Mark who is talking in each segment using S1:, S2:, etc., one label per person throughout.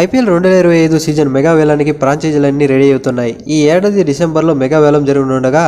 S1: IPL రెండు వేల ఇరవై ఐదు సీజన్ మెగా వేలానికి ఫ్రాంచైజీలన్నీ రెడీ అవుతున్నాయి. ఈ ఏడాది డిసెంబర్లో మెగా వేలం జరగనుండగా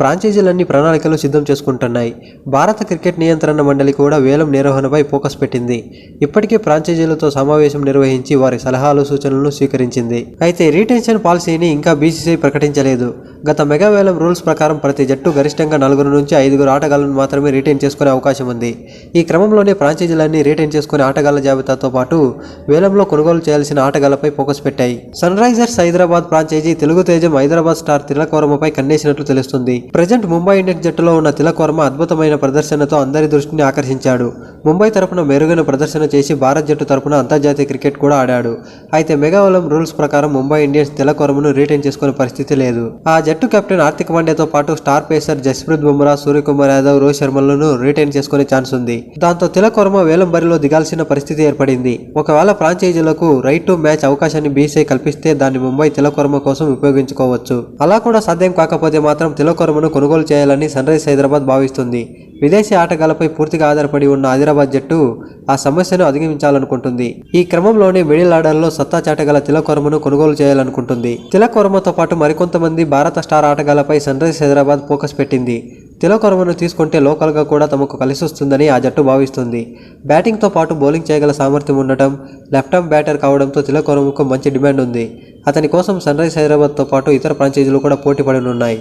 S1: ఫ్రాంచైజీలన్నీ ప్రణాళికలు సిద్ధం చేసుకుంటున్నాయి. భారత క్రికెట్ నియంత్రణ మండలి కూడా వేలం నిర్వహణపై ఫోకస్ పెట్టింది. ఇప్పటికే ఫ్రాంచైజీలతో సమావేశం నిర్వహించి వారి సలహాలు సూచనలను స్వీకరించింది. అయితే రీటెన్షన్ పాలసీని ఇంకా బీసీసీ ప్రకటించలేదు. గత మెగా వేలం రూల్స్ ప్రకారం ప్రతి జట్టు గరిష్టంగా నలుగురు నుంచి ఐదుగురు ఆటగాళ్ళను మాత్రమే రిటైన్ చేసుకునే అవకాశం ఉంది. ఈ క్రమంలోనే ఫ్రాంచైజీలన్నీ రిటైన్ చేసుకునే ఆటగాళ్ళ జాబితాతో పాటు వేలంలో కొనుగోలు చేయాల్సిన ఆటగాళ్ళపై ఫోకస్ పెట్టాయి. Sun Risers Hyderabad franchise Telugu తేజం హైదరాబాద్ స్టార్ తిలకవరమపై కన్నేసినట్లు తెలుస్తుంది. ప్రజెంట్ ముంబై ఇండియన్స్ జట్టులో ఉన్న తిలక్ వర్మ అద్భుతమైన ప్రదర్శనతో అందరి దృష్టిని ఆకర్షించాడు. ముంబై తరపున మెరుగైన ప్రదర్శన చేసి భారత్ జట్టు తరపున అంతర్జాతీయ క్రికెట్ కూడా ఆడాడు. అయితే మెగావలం రూల్స్ ప్రకారం ముంబై ఇండియన్స్ తిలక్ వర్మను రిటైన్ చేసుకునే పరిస్థితి లేదు. ఆ జట్టు కెప్టెన్ హార్దిక్ పాండ్యాతో పాటు స్టార్ పేసర్ జస్ప్రీత్ బుమ్రా సూర్యకుమార్ యాదవ్ రోహిత్ శర్మలను రిటైన్ చేసుకునే ఛాన్స్ ఉంది. దాంతో తిలక్ వర్మ వేలం బరిలో దిగాల్సిన పరిస్థితి ఏర్పడింది. ఒకవేళ ఫ్రాంచైజీలకు రైట్ టు మ్యాచ్ అవకాశాన్ని బీసీఐ కల్పిస్తే దాన్ని ముంబై తిలక్ వర్మ కోసం ఉపయోగించుకోవచ్చు. అలా కూడా సాధ్యం కాకపోతే మాత్రం తిలక్ ఆటగాళ్ళను కొనుగోలు చేయాలని సన్రైజ్ హైదరాబాద్ భావిస్తుంది. విదేశీ ఆటగాళ్ళపై పూర్తిగా ఆధారపడి ఉన్న హైదరాబాద్ జట్టు ఆ సమస్యను అధిగమించాలనుకుంటుంది. ఈ క్రమంలోనే మిడిల్ ఆర్డర్లో సత్తా చాటగల తిలక్ వర్మను కొనుగోలు చేయాలనుకుంటుంది. తిలక్ వర్మతో పాటు మరికొంతమంది భారత స్టార్ ఆటగాళ్ళపై సన్రైజ్ హైదరాబాద్ ఫోకస్ పెట్టింది. తిలక్ వర్మను తీసుకుంటే లోకల్గా కూడా తమకు కలిసి వస్తుందని ఆ జట్టు భావిస్తుంది. బ్యాటింగ్తో పాటు బౌలింగ్ చేయగల సామర్థ్యం ఉండటం లెఫ్ట్ ఆర్మ్ బ్యాటర్ కావడంతో తిలక్ వర్మకు మంచి డిమాండ్ ఉంది. అతని కోసం సన్రైజ్ హైదరాబాద్తో పాటు ఇతర ఫ్రాంచైజీలు కూడా పోటీ పడనున్నాయి